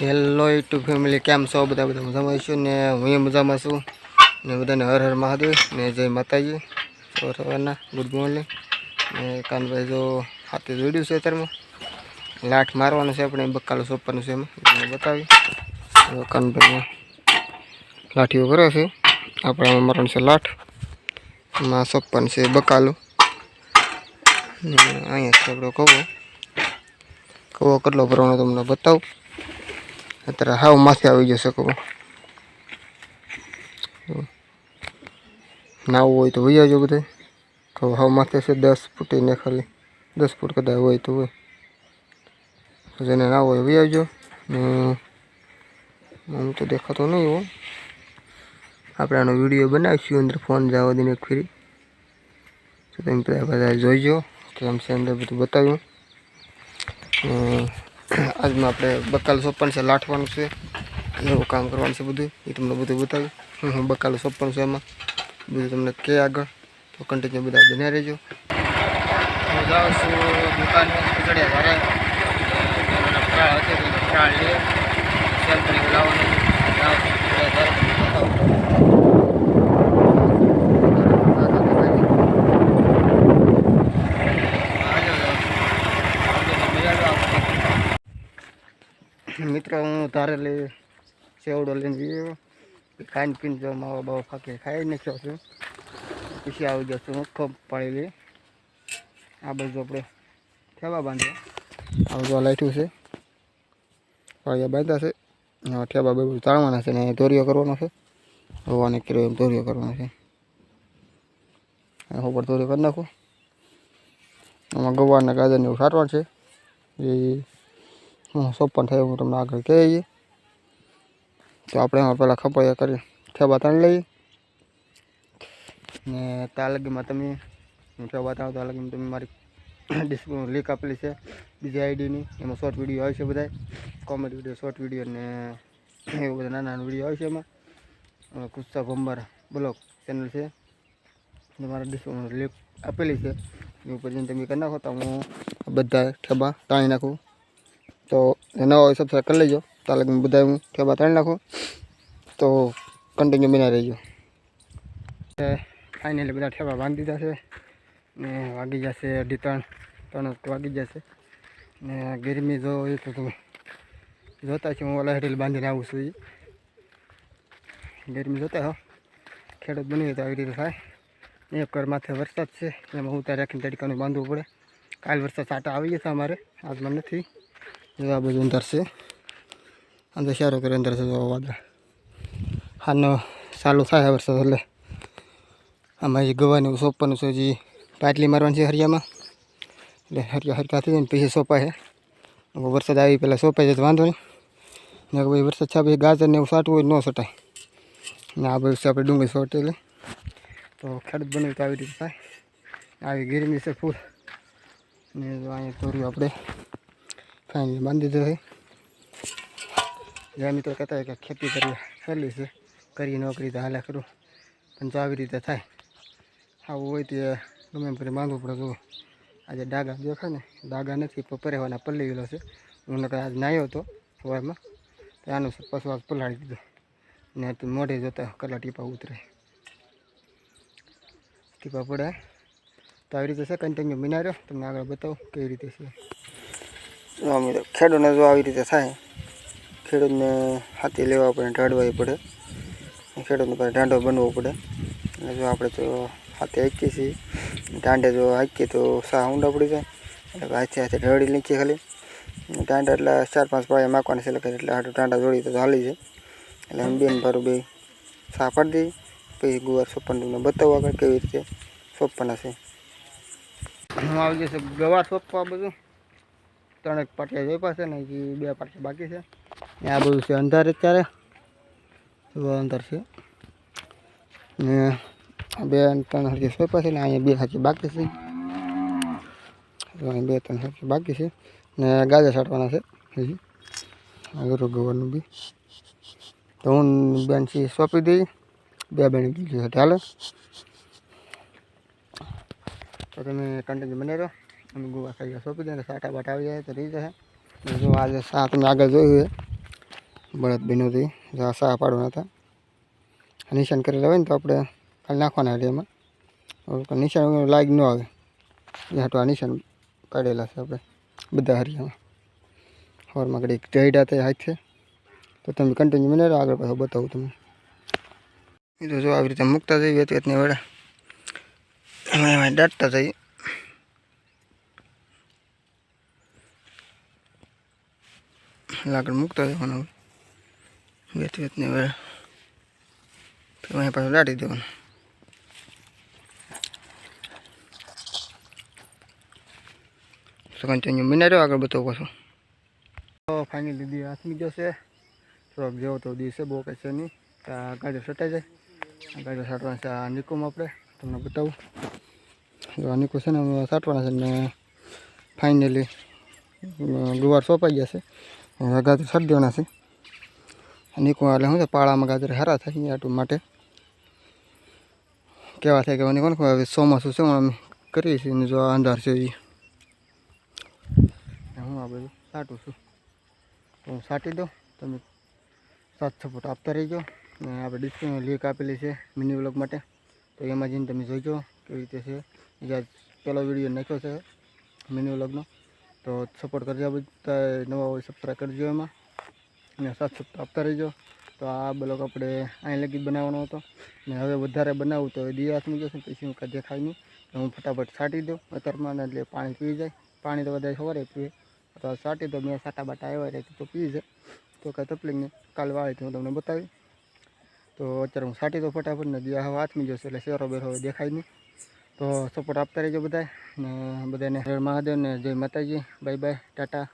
Hello two family કેમ છો? બધા બધા મજામાં છું ને હું મજામાં છું. ને બધાને હર હર મહાદેવ. ને જય માતાજી. સવાર સવારના ગુડ મોર્નિંગ ને કાનભાઈ જો હાથે જોડ્યું છે અત્યારમાં. લાઠ મારવાનું છે આપણે બકાલો સોંપવાનું છે એમાં. બતાવી. હવે કાનભાઈ લાઠીઓ કરે છે. આપણે મારવાનું છે લાઠ. એમાં સોંપવાનું છે બકાલું. અહીંયા છે આપણો કવો. કવો કેટલો ભરવાનો તમને બતાવું. અત્યારે હાવ માથે આવી જશે કહું નાવું હોય તો વહી આવજો બધે કહું હાવ માથે છે દસ ફૂટી ને ખાલી. દસ ફૂટ કદાચ હોય તો હોય. તો જેને ના હોય વહી આવજો. આમ તો દેખાતો નહીં હો. આપણે આનો વીડિયો બનાવીશું અંદર ફોન જવા દઈને એક ફરી. તો તમે બધા જોઈજો. કેમ છે અંદર બધું બતાવ્યું. આજમાં આપણે બકાલ સોપન છે, લાઠવાનું છે, એવું કામ કરવાનું છે બધું. એ તમને બધું બતાવ્યું હું હું બકાલ સોંપવાનું છે એમાં બધું તમને કે આગળ. તો કન્ટિન્યુ બધા બન્યા રહેજો. જાઉં છું દુકાન ચડ્યા કરી લાવવાનું જાઉં છું ચડ્યા ઘરે મિત્રો હું ધારેલી સેવડો લઈને જઈએ. ખાઈને પીને જો માવો બાવો ફાંકી. ખાઈ નાખ્યો છું. પછી આવી ગયો છું ખૂબ લઈએ. આ બાજુ આપણે ઠેવા બાંધ્યા. આ બધું લાઈઠું છે. પાળિયા બાંધ્યા છે. ઠેવા બધું તાળવાના છે ને દોરીઓ કરવાનો છે. હવાને કર્યો એમ દોરીઓ કરવાનો છે. ઉપર દોરીઓ કરી નાખું. આમાં ગવારના ગાજરને એવું સારવાર છે. એ સોપન થયો હું તમને આગળ કહીએ તો આપણે એમાં પહેલાં ખપાયા કરી ઠેબા ત્રણ લઈએ. ને ત્યાં લગીમાં તમે, હું ઠેબા ત્રણ ત્યાં લગીમાં તમે મારી લીક આપેલી છે. બીજી આઈડીની એમાં શોર્ટ વીડિયો આવે છે બધા કોમેડી વીડિયો શોર્ટ વીડિયો ને એવું બધા નાના નાના વીડિયો આવે છે એમાં. અને કુસ્તા ભંબાર બ્લોગ ચેનલ છે. મારા ડિસ્ક્રિપ્શન લીક આપેલી છે. એ ઉપર જઈને તમે કરી નાખો તો હું બધા ઠેબા તાણી નાખું. તો નવા હોય સબસ્ક્રાઈબ કરી લેજો. તાલે બધા હું ઠેબા ત્રણ નાખું. તો કન્ટિન્યુ બિના રહેજો. ફાઇનલી બધા ઠેબા બાંધી દીધા છે. ને વાગી જશે અઢી ત્રણ ત્રણ વાગી જશે. ને ગરમી જો એ તો તમે જોતા છે. હું ઓલા હેઠળ બાંધીને આવું છું ગરમી જોતા હો. ખેડૂત બની તો આવી રીતે થાય. એક કર માથે વરસાદ છે. એમાં હું ત્યાં રાખીને તડકાનું બાંધવું પડે. કાલ વરસાદ સાટા આવી જશે અમારે. આજમાં નથી. જો આ બધું અંદર છે અંદર સારો કરે અંદર છે જો વાદળ. હાનો ચાલુ થાય વરસાદ એટલે. આમાં જે ગવાનું સોંપવાનું છે જે પાટલી મારવાની છે હરિયામાં. એટલે હરિયા હરકા થઈ જાય ને પછી સોંપાય છે વરસાદ આવી પહેલાં સોંપાઈ જાય તો વાંધો નહીં. ને ભાઈ વરસાદ છે, પછી ગાજર ને એવું સાટવું હોય ન સટાય. ને આ બધું છે આપણે ડુંગળી સોટે એટલે તો ખેડૂત બને તો આવી આવી ગરમી છે ફૂલ. ને અહીંયા તોર્યું આપણે. ફાઇનલી બાંધી દીધો છે. જ્યાં મિત્રો કહેતા કે ખેતી કરવી સહેલી છે કરી નોકરી તો હાલે કરું પણ જો આવી રીતે થાય, આવું હોય તે ગમે એમ કરી બાંધવું પડે. જુઓ, આજે ડાગા દેખાય ને ડાગા નથી પરેવાના પલ્લી ગયેલો છે. હું નકર આજ નાહ્યો હતો સવારમાં, તો આનું પશુ પલાળી દીધો. ને તું મોઢે જોતા કલા ટીપા ઉતરે. ટીપા પડે. તો આવી રીતે છે કન્ટિન્યુ મિનાર્યો. તમને આગળ બતાવું કેવી રીતે છે. મિત્રો ખેડૂતને જો આવી રીતે થાય, ખેડૂતને હાથી લેવા પડે ઢાંડવાય પડે. ખેડૂતને પાસે ઢાંડો બનવો પડે. અને જો આપણે તો હાથે હાંકીએ છીએ ઢાંડે જો હાંકીએ તો સા ઊંડા પડી જાય. એટલે હાથે હાથે ઢળી નીકળીએ ખાલી. ઢાંડા એટલે ચાર પાંચ પાયા માખવાની છે, એટલે હાટું ઢાંડા જોડી તો હાલી જાય. એટલે એમ બેન ભારું બે સા પાડી દઈએ, પછી ગુવાર સોપન બતાવવા આગળ કેવી રીતે સોંપવાના છે. આવી જશે ગવાર સોપવા બધું. ત્રણેક પાટિયા જોઈ પાસે ને હજી બે પાટિયા બાકી છે. ને આ બધું છે અંધાર અત્યારે. અંધાર છે. ને બે ત્રણ હરકી સોંપા છે ને અહીંયા બે હરકી બાકી છે. અહીં બે ત્રણ હરકી બાકી છે. ને ગાજર છાંટવાના છે હજી. આગળ ગવરનું બી. તો હું બેન છે સોંપી દઈ. બે બેન બીજું ચાલે તો તમે કન્ટિન્યુ બને રહો અમે ગોવા ખાઈ સોંપી દઈએ સાટા બાટા આવી જાય તો રહી જશે. જો આજે સા તમે આગળ જોયું છે. બળદ બન્યું જો સાહ પાડવાના હતા નિશાન કરેલા હોય ને તો આપણે ખાલી નાખવાના એટલે એમાં. નિશાન લાગ ન આવે. એ હાટું આ નિશાન કાઢેલા છે આપણે બધા હરિયામાં હોરમાં કડી જઈડા તે હાથ છે. તો તમે કન્ટિન્યુ મને આગળ પાછું બતાવું તમને. એ તો જો આવી રીતે મૂકતા જઈએ વેત વેતની વડે અમે દાટતા જઈએ. લાકડ મૂકતા જવાનું વેત વેતની વડે અહીંયા અહીં પાછું દાટી દેવાનું. સગન કન્ટિન્યુ મિનાર્યો આગળ બતાવો પાછું. તો ફાઇનલ દીદી હાથમી જશે થોડોક જેવો તો દિવસે બહુ કંઈ છે નહીં. આ ગાડીઓ સટાઈ જાય. ગાડીઓ સાટવાના છે, આ નિકોમાં આપણે તમને બતાવું. જો આ નિકો છે ને સાટવાના છે ને ફાઇનલી ગુવાર સોંપાઈ છે. હવે ગાજર સાટી દેવાના છે. નીકળવા નિકો એટલે શું છે પાળામાં ગાજર સારા થાય આટલું માટે. કેવા થાય કેવા મને કોણ હવે ચોમાસું છે અમે કરીએ છીએ. જો અંધાર છે એ હું આ બધું સાટું છું. તો હું સાટી દઉં. તમે સાત સપોર્ટ આપતા રહીજો. ને આપણે ડિસ્પ્લેમાં લીક આપેલી છે મિની વ્લોગ માટે. તો એમાં જઈને તમે જોઈજો કેવી રીતે છે. બીજા પહેલો વીડિયો નાખ્યો છે મિની વ્લોગનો તો સપોર્ટ કરજો બધા નવા હોય સબસ્ક્રાઈબ કરજો એમાં. અને સાત સપ્તાહ આપતા રહેજો. તો આ બ્લોક આપણે અહીં લગી બનાવવાનો હતો. ને હવે વધારે બનાવું તો એ દિયાસમાં જશે પછી હું કાંઈ દેખાય નહીં. તો હું ફટાફટ છાંટી દઉં. અત્યારમાં એટલે પાણી પી જાય. પાણી તો વધારે સવારે પીએ. તો છાંટી દો મેં સાટા બાટા આવ્યા રહે તો પી જાય. તો કાંઈ તકલીફ નહીં. કાલ વાળી હું તમને બતાવી તો અત્યારે હું છાંટી દઉં ફટાફટ ને દિયા હવે હાથમી જશે એટલે શેરો બેરો દેખાય નહીં. તો સપોર્ટ આપતા રહેજો બધાય. ને બધાને જય મહાદેવ ને જય માતાજી. Bye bye tata.